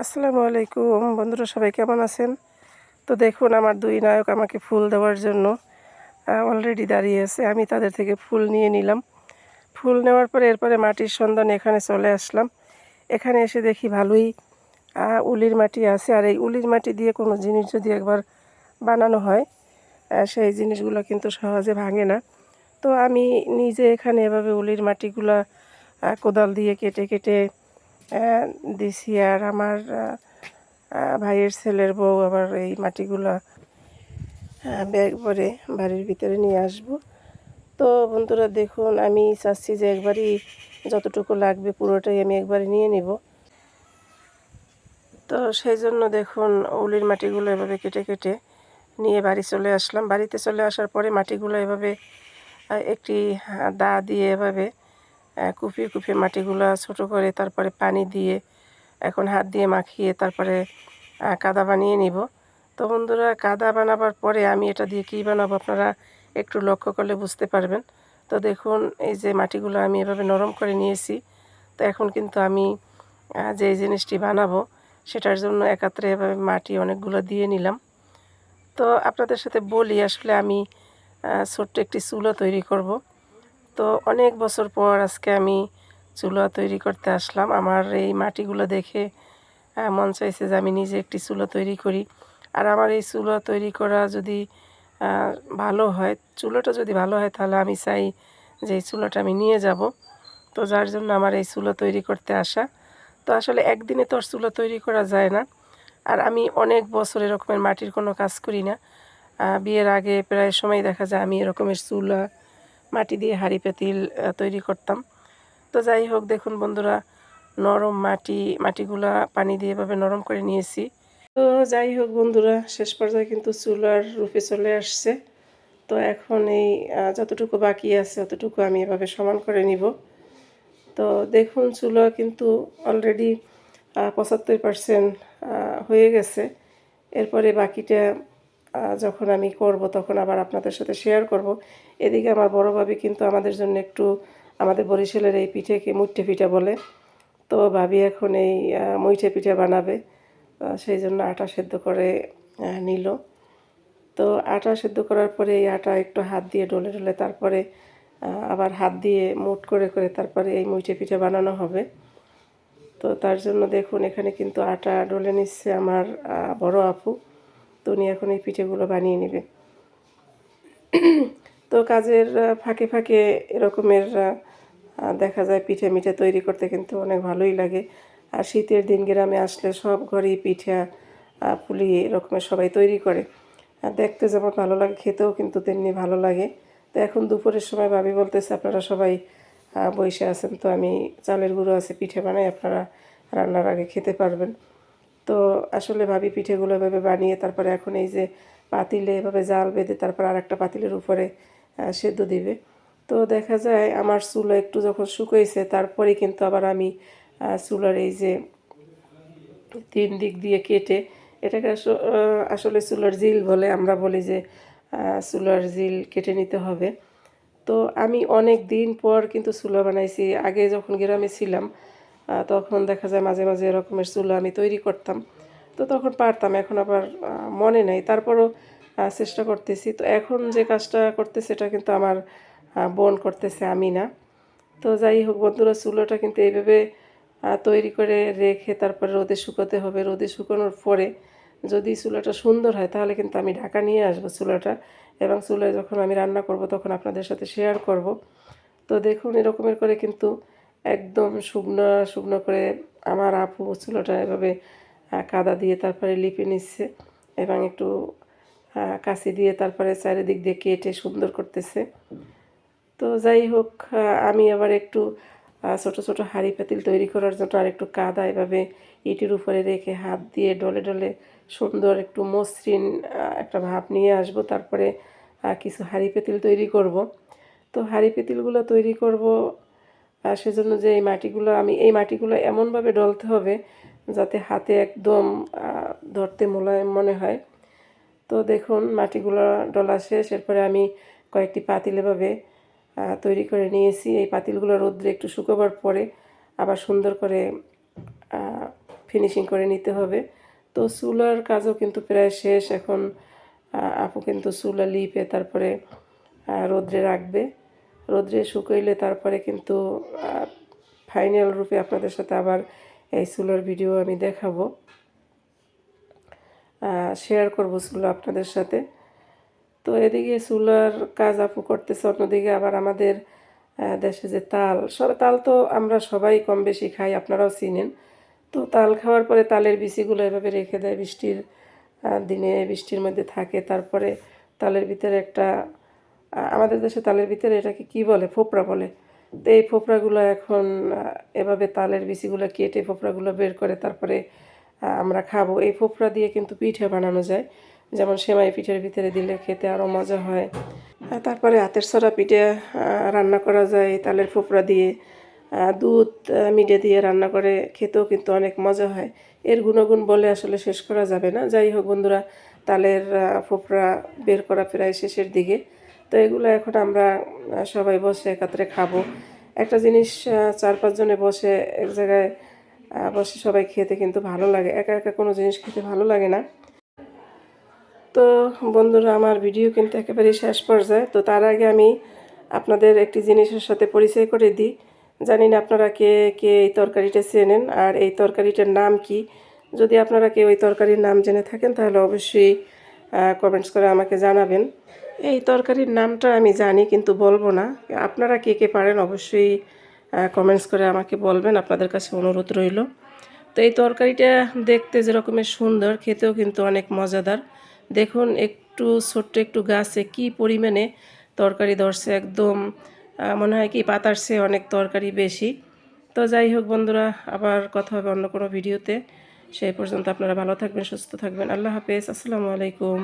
আসসালামু আলাইকুম। বন্ধুরা, সবাই কেমন আছেন? তো দেখুন, আমার দুই নায়ক আমাকে ফুল দেওয়ার জন্য অলরেডি দাঁড়িয়ে আছে। আমি তাদের থেকে ফুল নিয়ে নিলাম। ফুল নেওয়ার পরে এরপরে মাটির সন্ধানে এখানে চলে আসলাম। এখানে এসে দেখি ভালোই উলির মাটি আছে। আর এই উলির মাটি দিয়ে কোনো জিনিস যদি একবার বানানো হয় সেই জিনিসগুলো কিন্তু সহজে ভাঙে না। তো আমি নিজে এখানে এভাবে উলির মাটিগুলা কোদাল দিয়ে কেটে কেটে দিছি আর আমার ভাইয়ের ছেলের বউ আবার এই মাটিগুলা ব্যাগ ভরে বাড়ির ভিতরে নিয়ে আসব। তো বন্ধুরা দেখুন, আমি চাচ্ছি যে একবারই যতটুকু লাগবে পুরোটাই আমি একবারে নিয়ে নিব। তো সেই জন্য দেখুন, উলির মাটিগুলো এভাবে কেটে কেটে নিয়ে বাড়ি চলে আসলাম। বাড়িতে চলে আসার পরে মাটিগুলো এভাবে একটি দা দিয়ে এভাবে কুপিয়ে কুপিয়ে মাটিগুলো ছোট করে তারপরে পানি দিয়ে এখন হাত দিয়ে মাখিয়ে তারপরে কাদা বানিয়ে নিব। তো বন্ধুরা, কাদা বানাবার পরে আমি এটা দিয়ে কী বানাবো আপনারা একটু লক্ষ্য করলে বুঝতে পারবেন। তো দেখুন, এই যে মাটিগুলো আমি এভাবে নরম করে নিয়েছি। তো এখন কিন্তু আমি যে জিনিসটি বানাবো সেটার জন্য একাত্রে এভাবে মাটি অনেকগুলো দিয়ে নিলাম। তো আপনাদের সাথে বলি, আসলে আমি ছোট্ট একটি চুলো তৈরি করব। তো অনেক বছর পর আজকে আমি চুলা তৈরি করতে আসলাম। আমার এই মাটিগুলো দেখে মন চাইছে যে আমি নিজে একটি চুলো তৈরি করি। আর আমার এই চুলো তৈরি করা যদি ভালো হয়, চুলোটা যদি ভালো হয় তাহলে আমি চাই যে এই চুলোটা আমি নিয়ে যাব। তো যার জন্য আমার এই চুলো তৈরি করতে আসা। তো আসলে একদিনে তো আর চুলো তৈরি করা যায় না। আর আমি অনেক বছর এরকমের মাটির কোনো কাজ করি না। বিয়ের আগে প্রায় সময় দেখা যায় আমি এরকমের চুলা মাটি দিয়ে হাঁড়ি পেতিল তৈরি করতাম। তো যাই হোক, দেখুন বন্ধুরা, নরম মাটি, মাটিগুলা পানি দিয়ে এভাবে নরম করে নিয়েছি। তো যাই হোক বন্ধুরা, শেষ পর্যায়ে কিন্তু চুলার রূপে চলে আসছে। তো এখন এই যতটুকু বাকি আছে ততটুকু আমি এভাবে সমান করে নিব। তো দেখুন, চুলা কিন্তু অলরেডি পঁচাত্তর পারসেন্ট হয়ে গেছে। এরপরে বাকিটা যখন আমি করব, তখন আবার আপনাদের সাথে শেয়ার করব। এদিকে আমার বড় ভাবি কিন্তু আমাদের জন্য একটু, আমাদের বরিশালের এই পিঠেকে মুঠে পিঠা বলে। তো ভাবি এখন এই মুইঠে পিঠা বানাবে। সেই জন্য আটা সেদ্ধ করে নিল। তো আটা সেদ্ধ করার পরে এই আটা একটু হাত দিয়ে ডলে ডলে তারপরে আবার হাত দিয়ে মুট করে করে তারপরে এই মুইঠে পিঠা বানানো হবে। তো তার জন্য দেখুন এখানে কিন্তু আটা ডলে নিচ্ছে আমার বড় আপু। তো উনি এখন এই পিঠেগুলো বানিয়ে নেবে। তো কাজের ফাঁকে ফাঁকে এরকমের দেখা যায় পিঠে মিঠে তৈরি করতে কিন্তু অনেক ভালোই লাগে। আর শীতের দিন গ্রামে আসলে সব ঘরেই পিঠা পুলি এরকমের সবাই তৈরি করে। আর দেখতে যেমন ভালো লাগে, খেতেও কিন্তু তেমনি ভালো লাগে। তো এখন দুপুরের সময় ভাবি বলতেছে, আপনারা সবাই বসে আছেন, তো আমি চালের গুঁড়ো আছে, পিঠে বানাই, আপনারা রান্নার আগে খেতে পারবেন। তো আসলে ভাবি পিঠেগুলো এভাবে বানিয়ে তারপরে এখন এই যে পাতিলে এভাবে জাল বেঁধে তারপর আর একটা পাতিলের উপরে সেদ্ধ দিবে। তো দেখা যায় আমার চুলো একটু যখন শুকোইছে তারপরে কিন্তু আবার আমি চুলার এই যে তিন দিক দিয়ে কেটে এটাকে আসলে চুলার জিল বলে আমরা বলি যে চুলার জিল কেটে নিতে হবে। তো আমি অনেক দিন পর কিন্তু চুলা বানাইছি। আগে যখন গ্রামে ছিলাম তখন দেখা যায় মাঝে মাঝে এরকমের চুলা আমি তৈরি করতাম। তো তখন পারতাম, এখন আবার মনে নেই। তারপরও চেষ্টা করতেছি। তো এখন যে কাজটা করতেছে, এটা কিন্তু আমার বোন করতেছে আমি না তো যাই হোক বন্ধুরা, চুলোটা কিন্তু এইভাবে তৈরি করে রেখে তারপরে রোদে শুকোতে হবে। রোদে শুকোনোর পরে যদি চুলাটা সুন্দর হয়, তাহলে কিন্তু আমি ঢাকা নিয়ে আসব চুলাটা এবং চুলায় যখন আমি রান্না করব, তখন আপনাদের সাথে শেয়ার করব। তো দেখুন, এরকমের করে কিন্তু একদম শুকনো শুকনো করে আমার আপু চুলাটা এভাবে কাদা দিয়ে তারপরে লিপে নিচ্ছে এবং একটু কাঁচি দিয়ে তারপরে চারিদিক দিয়ে কেটে সুন্দর করতেছে। তো যাই হোক আমি আবার একটু ছোট ছোট হাঁড়ি পাতিল তৈরি করার জন্য আর একটু কাদা এভাবে ইটির উপরে রেখে হাত দিয়ে ডলে ডলে সুন্দর একটু মসৃণ একটা ভাব নিয়ে আসব। তারপরে কিছু হাঁড়ি পাতিল তৈরি করব। তো হাঁড়ি পাতিলগুলো তৈরি করব আহ, সেজন্য যে এই মাটিগুলো আমি এই মাটিগুলো এমনভাবে ডলতে হবে যাতে হাতে একদম ধরতে মোলায়েম মনে হয়। তো দেখুন মাটিগুলো ডলা শেষ। এরপরে আমি কয়েকটি পাতিল এভাবে তৈরি করে নিয়েছি। এই পাতিলগুলো রোদ্রে একটু শুকোবার পরে আবার সুন্দর করে ফিনিশিং করে নিতে হবে। তো চুলার কাজও কিন্তু প্রায় শেষ। এখন আপু কিন্তু চুলা লিপে তারপরে রোদ্রে রাখবে। রোদ্রে শুকাইলে তারপরে কিন্তু ফাইনাল রূপে আপনাদের সাথে আবার এই চুলার ভিডিও আমি দেখাবো। শেয়ার করব চুলা আপনাদের সাথে। তো এদিকে চুলার কাজ আপু করতেছে, অন্যদিকে আবার আমাদের দেশে যে তাল, সব তাল তো আমরা সবাই কম বেশি খাই, আপনারাও চিনেন। তো তাল খাওয়ার পরে তালের বিচিগুলো এভাবে রেখে দেয়, বৃষ্টির দিনে বৃষ্টির মধ্যে থাকে, তারপরে তালের ভিতরে একটা আমাদের দেশে তালের ভিতরে এটাকে কি বলে? ফোপরা বলে। তো এই ফোপরাগুলো এখন এভাবে তালের বিচিগুলো কেটে ফোপরাগুলো বের করে তারপরে আমরা খাব। এই ফোপরা দিয়ে কিন্তু পিঠে বানানো যায়। যেমন সেমাই পিঠের ভিতরে দিলে খেতে আরও মজা হয়। তারপরে হাতের সরা পিঠে রান্না করা যায় তালের ফোপরা দিয়ে। দুধ মিডে দিয়ে রান্না করে খেতেও কিন্তু অনেক মজা হয়। এর গুণগুণ বলে আসলে শেষ করা যাবে না। যাই হোক বন্ধুরা, তালের ফোপরা বের করা প্রায় শেষের দিকে। তো এগুলো এখন আমরা সবাই বসে একাত্রে খাব। একটা জিনিস চার পাঁচজনে বসে এক জায়গায় বসে সবাই খেতে কিন্তু ভালো লাগে। একা একা কোনো জিনিস খেতে ভালো লাগে না। তো বন্ধুরা, আমার ভিডিও কিন্তু একেবারে শেষ পর্যায়ে। তো তার আগে আমি আপনাদের একটি জিনিসের সাথে পরিচয় করে দিই। জানি না আপনারা কে কে এই তরকারিটা চেনেন আর এই তরকারিটার নাম কি। যদি আপনারা কেউ এই তরকারির নাম জেনে থাকেন, তাহলে অবশ্যই কমেন্টস করে আমাকে জানাবেন। এই তরকারির নামটা আমি জানি, কিন্তু বলব না। আপনারা কে কে পারেন অবশ্যই কমেন্টস করে আমাকে বলবেন, আপনাদের কাছে অনুরোধ রইল। তো এই তরকারিটা দেখতে যেরকমের সুন্দর, খেতেও কিন্তু অনেক মজাদার। দেখুন, একটু ছোট্ট একটু গাছে কি পরিমাণে তরকারি ধরছে, একদম মনে হয় কি পাতার সে অনেক তরকারি বেশি। তো যাই হোক বন্ধুরা, আবার কথা হবে অন্য কোনো ভিডিওতে। সেই পর্যন্ত আপনারা ভালো থাকবেন, সুস্থ থাকবেন। আল্লাহ হাফেজ, আসসালামু আলাইকুম।